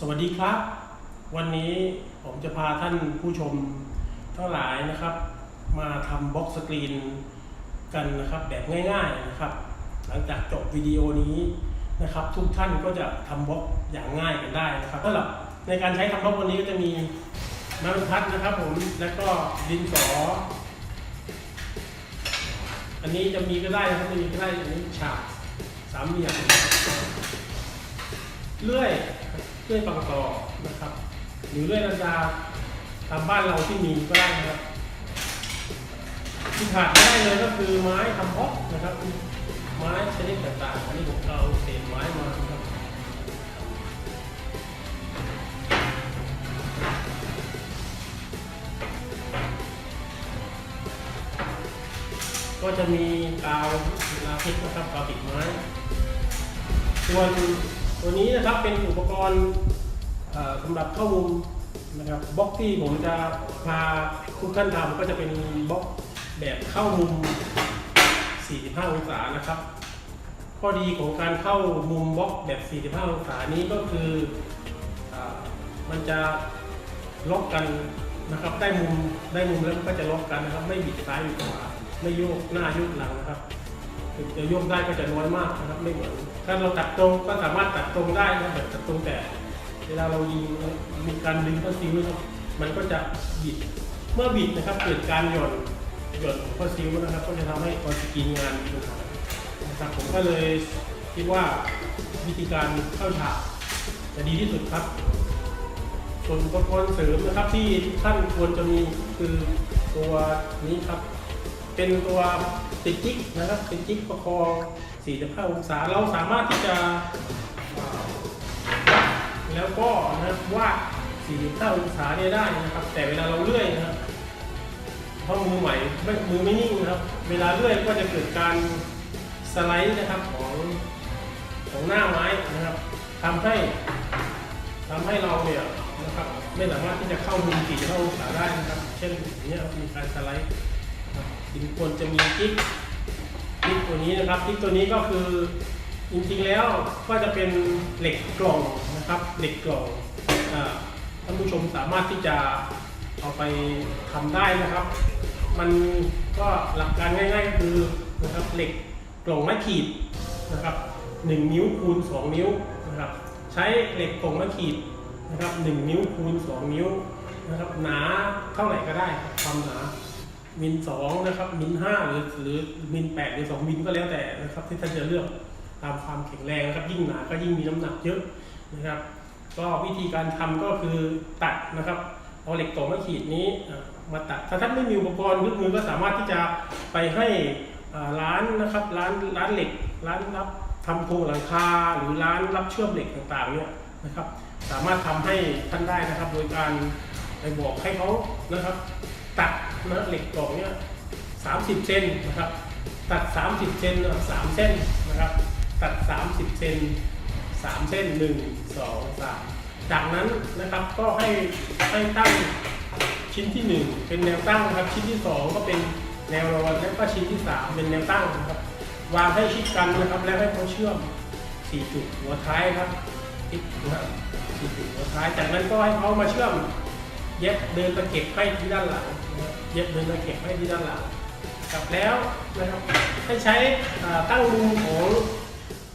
สวัสดีครับ วันนี้ผมจะพาท่านผู้ชมทั้งหลายนะครับ มาทำบล็อกสกรีนกันนะครับแบบง่ายๆนะครับ หลังจากจบวิดีโอนี้นะครับ ทุกท่านก็จะทำบล็อกอย่างง่ายกันได้นะครับสำหรับในการใช้ทำบล็อกวันนี้ก็จะมีไม้บรรทัดนะครับผมแล้วก็ดินสอ อันนี้จะมีก็ได้นะครับจะมีก็ได้อันนี้ฉากสามเหลี่ยมเลื่อย เลื่อยปังตอนะครับ หรือเลื่อยลันดาตามบ้านเราที่มีก็ได้นะครับที่ขาดไม่ได้เลยก็คือไม้ทำฮอกนะครับ ไม้ชนิดต่างๆอันนี้ผมเอาเศษไม้มาครับก็จะมีกาวลาเท็กซ์นะครับกาวติดไม้ส่วน ตัวนี้นะครับเป็นอุปกรณ์สำหรับเข้ามุมนะครับบล็อกที่ผมจะพาทุกท่านทำก็จะเป็นบล็อกแบบเข้ามุม 45 องศานะครับ ข้อดีของการเข้ามุมบล็อกแบบ 45 องศานี้ก็คืออมันจะล็อกกันนะครับ ได้มุมได้มุมแล้วก็จะล็อกกันนะครับ ไม่บิดซ้ายบิดขวาไม่โยกหน้าโยกหลังนะครับ จะโยกได้ก็จะน้อยมากนะครับไม่เหมือนถ้าเราตัดตรงก็สามารถตัดตรงได้นะแบบตัดตรงแต่ เวลาเรายิงมีการดึงข้อซิวมันก็จะบิดเมื่อบิดนะครับเกิดการหย่อนหย่อนของข้อซิวนะครับ ก็จะทำให้คอนสกรีนงานมีปัญหานะครับผมก็เลยคิดว่าวิธีการเข้าฉากจะดีที่สุดครับส่วนอุปกรณ์เสริมนะครับที่ท่านควรจะมีคือตัวนี้ครับ เป็นตัวติดจิ๊กนะครับเป็นจิ๊กประคอง45องศาเราสามารถที่จะแล้วก็นะครับวาด45องศาเนี่ยได้นะครับ แต่เวลาเราเลื่อยนะครับเพราะมือใหม่ไม่มือไม่นิ่งนะครับ เวลาเลื่อยก็จะเกิดการสไลด์นะครับของของหน้าไม้นะครับทำให้ทำให้เราเนี่ยนะครับไม่สามารถที่จะเข้ามุม45องศาได้นะครับ เช่นอย่างเนี้ยมีการสไลด์ สินควรจะมีกิ๊กกิ๊กตัวนี้นะครับกิ๊กตัวนี้ก็คือจริงๆแล้วก็จะเป็นเหล็กกล่องนะครับ เหล็กกล่องท่านผู้ชมสามารถที่จะเอาไปทำได้นะครับ มันก็หลักการง่ายๆก็คือนะครับเหล็กกล่องไม้ขีดนะครับ1นิ้วคูณ 2 นิ้วนะครับ ใช้เหล็กกล่องไม้ขีดนะครับ1นิ้วคูณ 2 นิ้วนะครับหนาเท่าไหร่ก็ได้ความหนา มิลสองนะครับมิลห้าหรือหรือมิลแปดหรือสองมิลก็แล้วแต่นะครับ ที่ท่านจะเลือกตามความแข็งแรงนะครับ ยิ่งหนาก็ยิ่งมีน้ำหนักเยอะนะครับ ก็วิธีการทำก็คือตัดนะครับเอาเหล็กตอกไม้ขีดนี้มาตัดถ้าท่านไม่มีอุปกรณ์เครื่องมือก็สามารถที่จะไปให้ร้านนะครับร้านร้านเหล็ก ร้านรับทำโครงหลังคาหรือร้านรับเชื่อมเหล็กต่างๆเนี่ยนะครับ สามารถทำให้ท่านได้นะครับ โดยการไปบอกให้เขานะครับ ตัด นะเหล็กกล่องเนี่ย30เซนนะครับ ตัด30เซนนะครับ3เส้นนะครับ ตัด30เซน3เส้น1 2 3จากนั้นนะครับก็ให้ให้ตั้งชิ้นที่1เป็นแนวตั้งนะครับ ชิ้นที่2ก็เป็นแนวนอนและก็ชิ้นที่3เป็นแนวตั้งนะครับ วางให้ชิดกันนะครับ แล้วให้เขาเชื่อม4จุดหัวท้ายครับติดนะครับ4จุดหัวท้าย จากนั้นก็ให้เขามาเชื่อมเย็บเดินตะเข็บให้ที่ด้านหลัง เย็บเดินตะเข็บให้ที่ด้านหลังกลับแล้วนะครับให้ใช้ตั้งมุมของ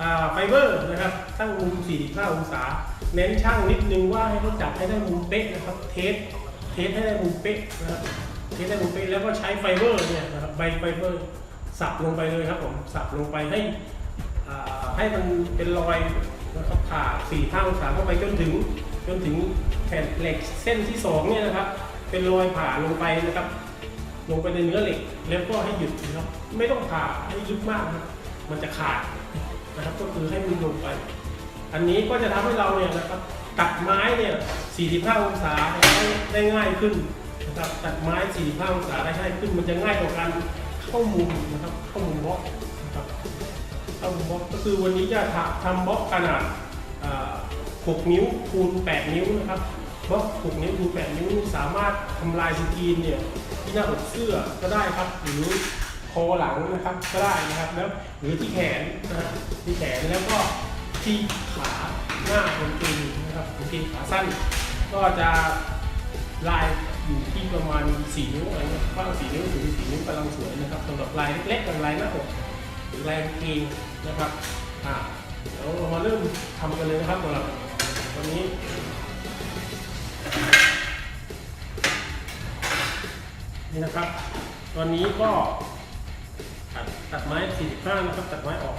อ่ไฟเบอร์นะครับ ตั้งมุม 45 องศา เน้นช่างนิดนึงว่าให้เขาจับให้ได้มุมเป๊ะนะครับ เทส เทสให้ได้มุมเป๊ะนะครับ เทสได้มุมเป๊ะแล้วก็ใช้ไฟเบอร์เนี่ยนะครับ ใบไฟเบอร์สับลงไปเลยครับผม สับลงไปให้ให้มันเป็นรอยนะครับผ่าสี่ห้าองศาเข้าไปจนถึง จนถึงแผ่นเหล็กเส้นที่สองเนี่ยนะครับ เป็นรอยผ่าลงไปนะครับ ลงไปในเนื้อเหล็ก แล้วก็ให้หยุดนะครับไม่ต้องผ่าให้ลึกมากนะมันจะขาดนะครับ ก็คือให้มันลงไป อันนี้ก็จะทำให้เราเนี่ยนะครับตัดไม้เนี่ย 45 องศาได้ได้ง่ายขึ้นนะครับตัดไม้ 45 องศาได้ง่ายขึ้น มันจะง่ายต่อการเข้ามุมนะครับ เข้ามุมบล็อกนะครับเข้ามุมบล็อกก็คือวันนี้จะทำทำบล็อกขนาด 6 นิ้วคูณ 8 นิ้วนะครับบล็อก 6 นิ้วคูณ 8 นิ้วสามารถทำลายสกรีนเนี่ย น้าอกเสื้อก็ได้ครับหรือคอหลังนะครับก็ได้นะครับแล้วหรือที่แขนนะที่แขนแล้วก็ที่ขาหน้าบนตีนนะครับหรือางทีขาสั้น ก็จะลายอยู่ที่ประมาณ4นิ้วอะไรเงี้ยกว้าง4นิ้วถึง4นิ้วกำลังสวยนะครับสำหรับลายเล็กๆอย่างลายหน้าอกหรือลายกางเกงนะครับอ่าเดี๋ยวเรามาเริ่มทำกันเลยนะครับสำหรับวันนี้ นี่นะครับ ตอนนี้ก็ตัดตัดไม้ 45 นะครับ ตัดไม้ออก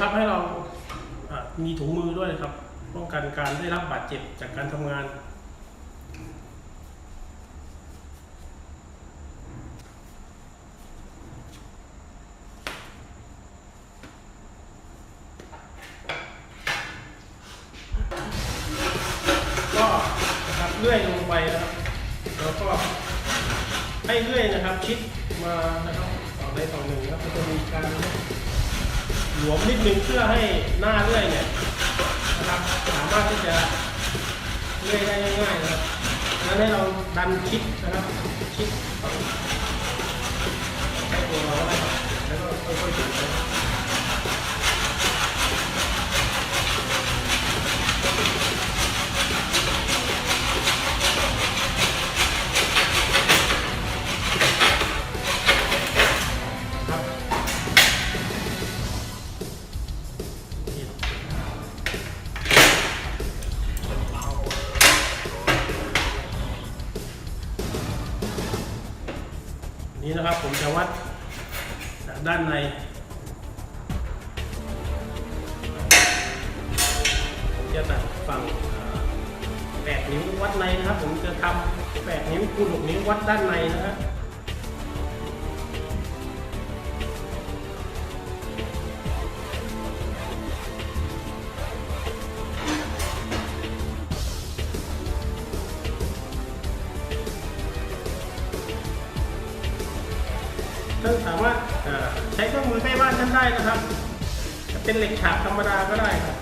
นะครับให้เรามีถุงมือด้วยครับ ป้องกันการได้รับบาดเจ็บจากการทำงานก็นะครับเลื่อยลงไปนะครับแล้วก็ให้เลื่อยนะครับ ชิดมานะครับต่อใดต่อหนึ่งนะครับก็จะมีการ หลวมนิดนึงเพื่อให้หน้าเลื่อยเนี่ยนะครับสามารถที่จะเลื่อยได้ง่ายๆนะครับแล้วให้เราดันชิดนะครับชิดให้ตัวเราได้แล้วก็ค่อยๆดึงไป ท่านสามารถใช้เครื่องมือใกล้บ้านท่านได้นะครับ เป็นเหล็กฉาบธรรมดาก็ได้ครับ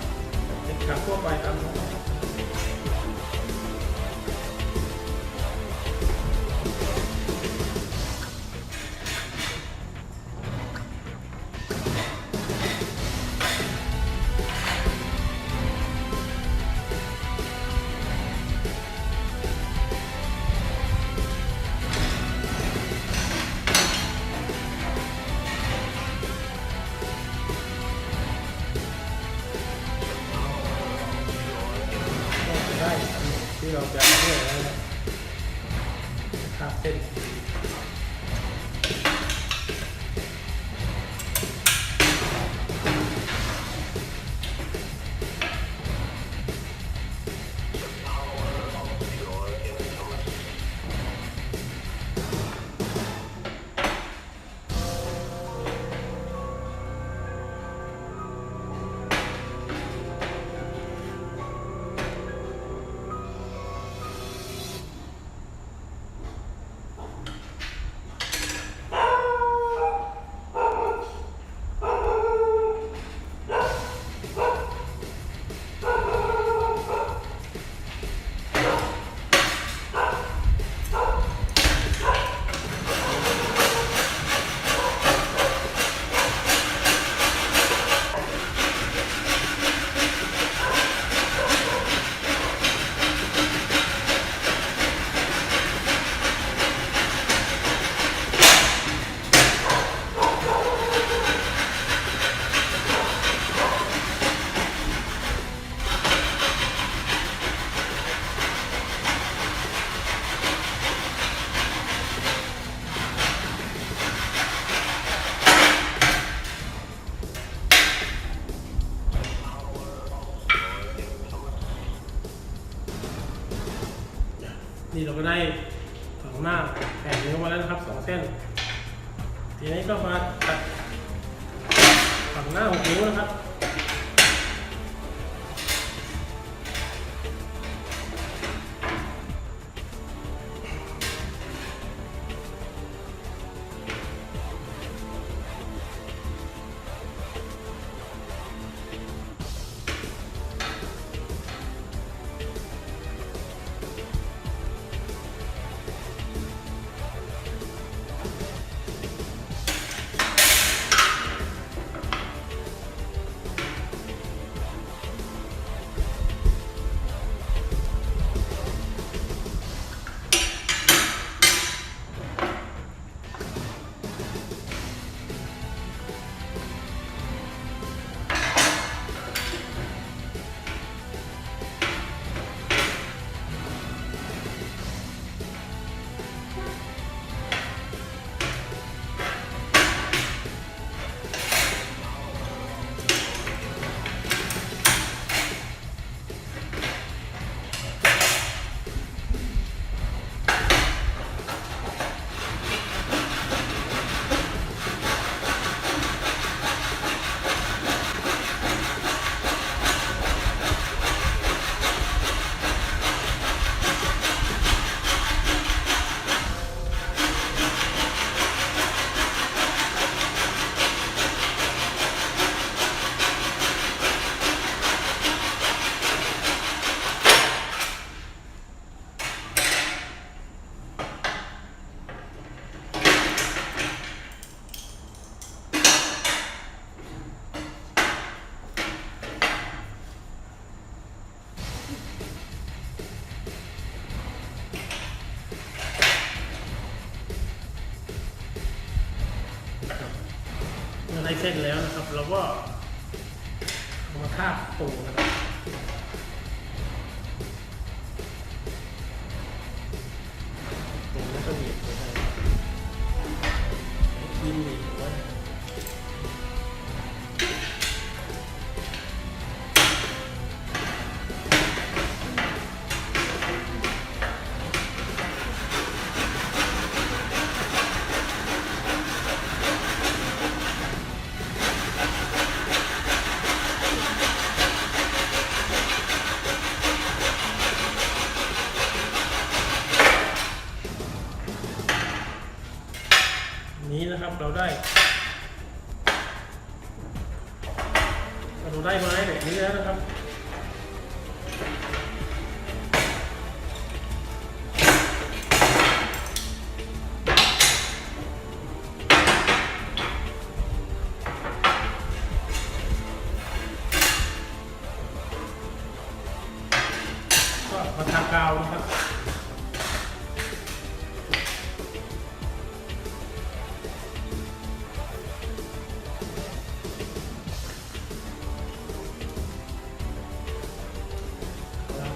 เหล็กฉาบทั่วไปครับ ที่เราจะเลือกนะครับเส้นี่เราก็ได้ฝังหน้าแผ่นนี้เออกมาแล้วนะครับสองเส้น ทีนี้ก็มาตัดฝังหน้าหกนิ้วนะครับ ได้เส้นแล้วนะครับ เราก็เอามาทาบปูนะครับ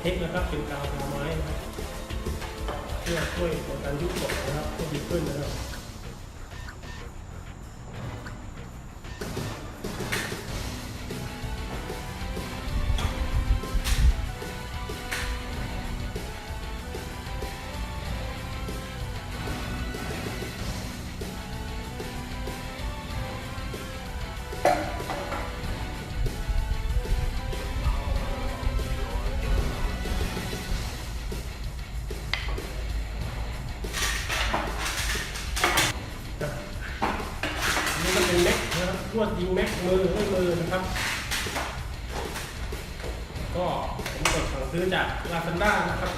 เทคนะครับเป็นกาวทาไม้นะครับเพื่อช่วยในการยุบกดนะครับให้ดีขึ้นนะครับ ลวดยิงแม็กมือด้วยมือนะครับ ก็ผมกดสั่งซื้อจากลาซาด้านะครับ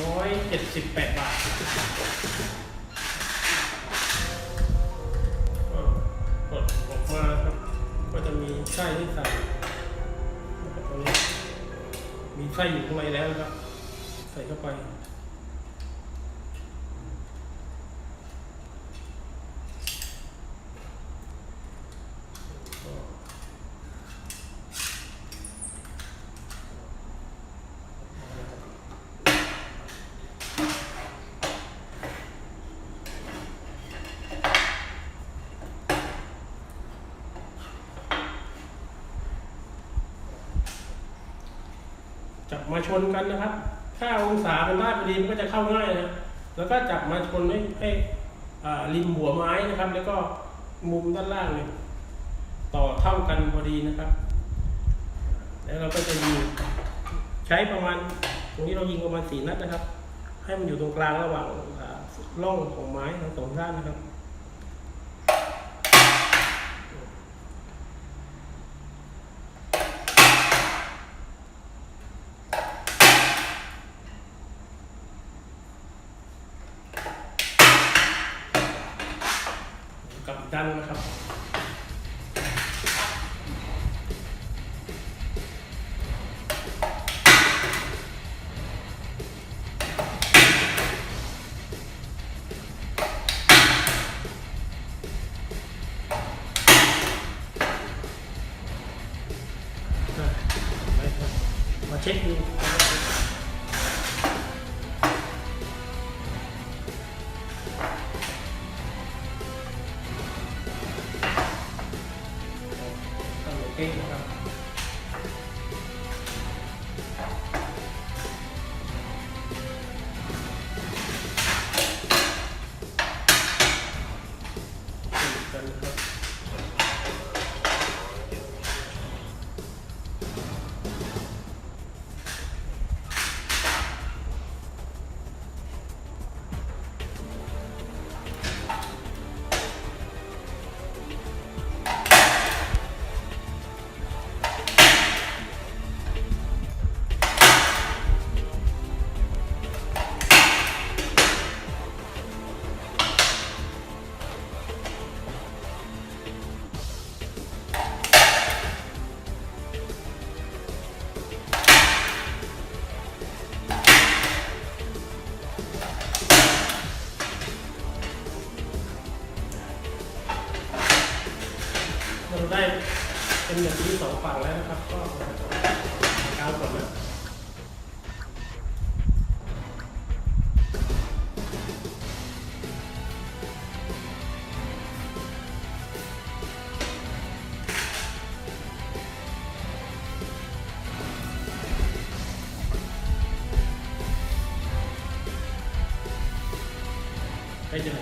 ร้อยเจ็ดสิบแปดบาทก็กดออกมาครับ ก็จะมีไส้ให้ใส่ตรงนี้มีไส้อยู่ข้างในแล้วนะครับ ใส่เข้าไป มาชนกันนะครับ ถ้าองศาเป็นได้พอดีมันก็จะเข้าง่ายนะแล้วก็จับมาชนให้ให้อ่าริมหัวไม้นะครับ แล้วก็มุมด้านล่างเนี่ยต่อเท่ากันพอดีนะครับ แล้วเราก็จะยิงใช้ประมาณตรงนี้เรายิงประมาณสี่นัดนะครับ ให้มันอยู่ตรงกลางระหว่างร่องของไม้ทั้งสองด้านนะครับ กลับด้านนะครับ ตั้ ใกล้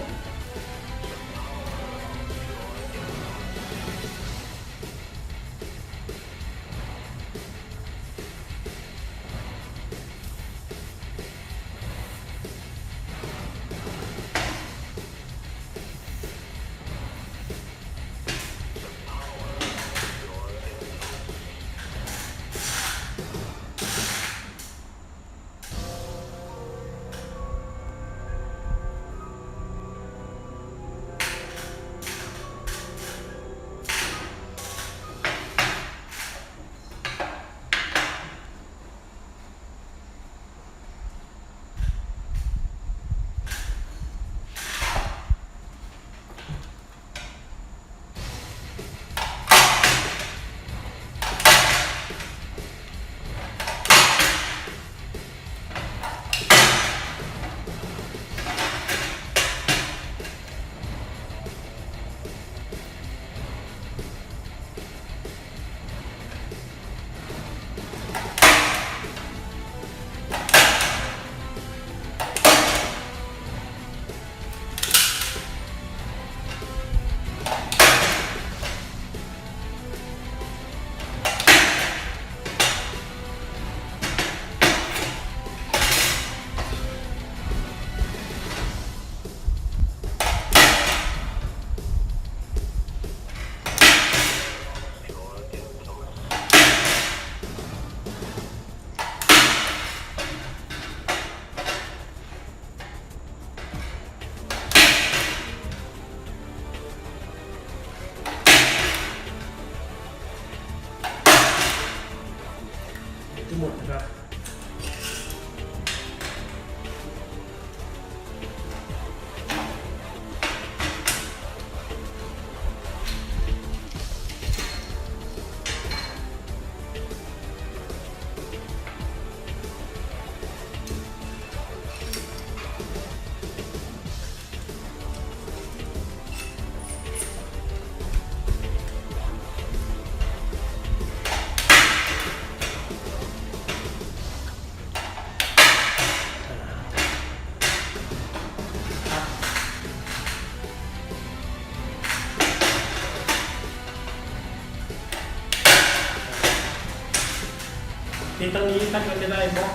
พียงนี้ท่านก็จะได้บล็อก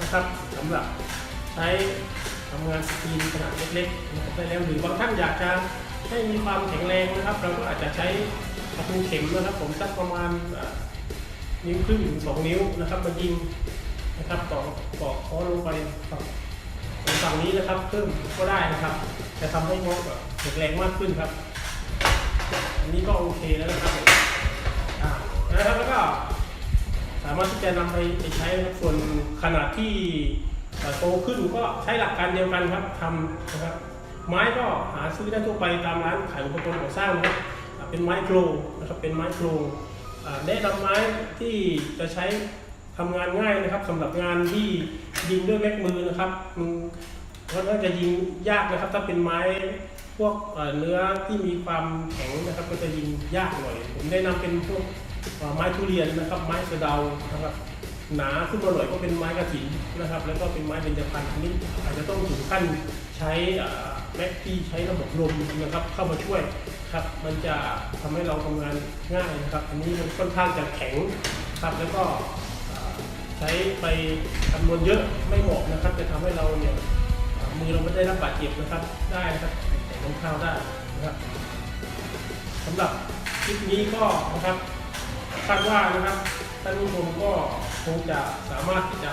นะครับสำหรับใช้ทำงานสกรีนขนาดเล็กๆนะครับได้แล้วหรือบางท่านอยากจะให้มีความแข็งแรงนะครับ เราก็อาจจะใช้ตะปูเข็มนะครับ ผมสักประมาณนิ้วครึ่งถึงสองนิ้วนะครับมายิงนะครับต่อต่อคอลงไปฝั่งฝั่งนี้นะครับเพิ่มก็ได้นะครับ จะทำให้บล็อกแบบแข็งแรงมากขึ้นครับ อันนี้ก็โอเคแล้วนะครับอ่านะครับแล้วก็ สามารถที่จะนำไปไปใช้นะครับส่วนขนาดที่โตขึ้นก็ใช้หลักการเดียวกันครับทำนะครับ ไม้ก็หาซื้อได้ทั่วไปตามร้านขายอุปกรณ์ก่อสร้างนะครับเป็นไม้โครงนะครับเป็นไม้โครงอ่าแนะนำไม้ที่จะใช้ทำงานง่ายนะครับสำหรับงานที่ยิงด้วยแม็กมือนะครับมันค่อนข้าจะยิงยากนะครับ ถ้าเป็นไม้พวกเนื้อที่มีความแข็งนะครับ ก็จะยิงยากหน่อย ผมแนะนำเป็นพวก ไม้ทุเรียนนะครับ ไม้สะเดานะครับหนาขึ้นมาหน่อยก็เป็นไม้กระถินนะครับ แล้วก็เป็นไม้เบญจพรรณนี้อาจจะต้องถึงขั้นใช้แม็กที่ใช้ระบบลมนะครับเข้ามาช่วยครับมันจะทำให้เราทำงานง่ายนะครับ อันนี้มันค่อนข้างจะแข็งครับแล้วก็ใช้ไปจำนวนเยอะไม่เหมาะนะครับ จะทำให้เราเนี่ยมือเราไม่ได้รับบาดเจ็บนะครับได้นะครับแต่ลงข้าวได้นะครับสำหรับคลิปนี้ก็นะครับ คาดว่านะครับท่านผู้ชมก็คงจะสามารถที่จะ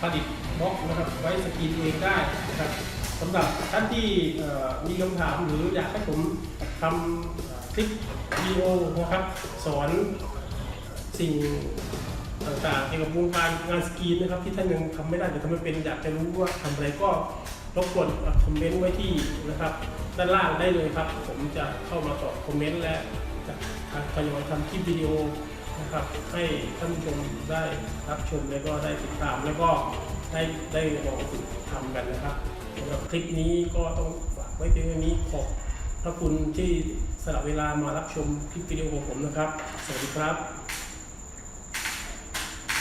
ผลิตบล็อกนะครับไว้สกรีนเองได้นะครับสำหรับท่านที่มีคำถามหรืออยากให้ผมทำคลิปวิดีโอนะครับสอนสิ่งต่างๆเกี่ยวกับวงการงานสกรีนนะครับ ที่ท่านยังทำไม่ได้หรือทำไม่เป็นอยากจะรู้ว่าทำอะไรก็รบกวนคอมเมนต์ไว้ที่นะครับด้านล่างได้เลยครับ ผมจะเข้ามาตอบคอมเมนต์และจะทยอยทำคลิปวิดีโอ นะครับให้ท่านผู้ชมได้รับชมแล้วก็ได้ติดตามแล้วก็ได้ได้ลองฝึกทำกันนะครับสำหรับคลิปนี้ก็ต้องฝากไว้เพียงเท่านี้ขอบพระคุณที่สละเวลามารับชมคลิปวิดีโอของผมนะครับ สวัสดีครับ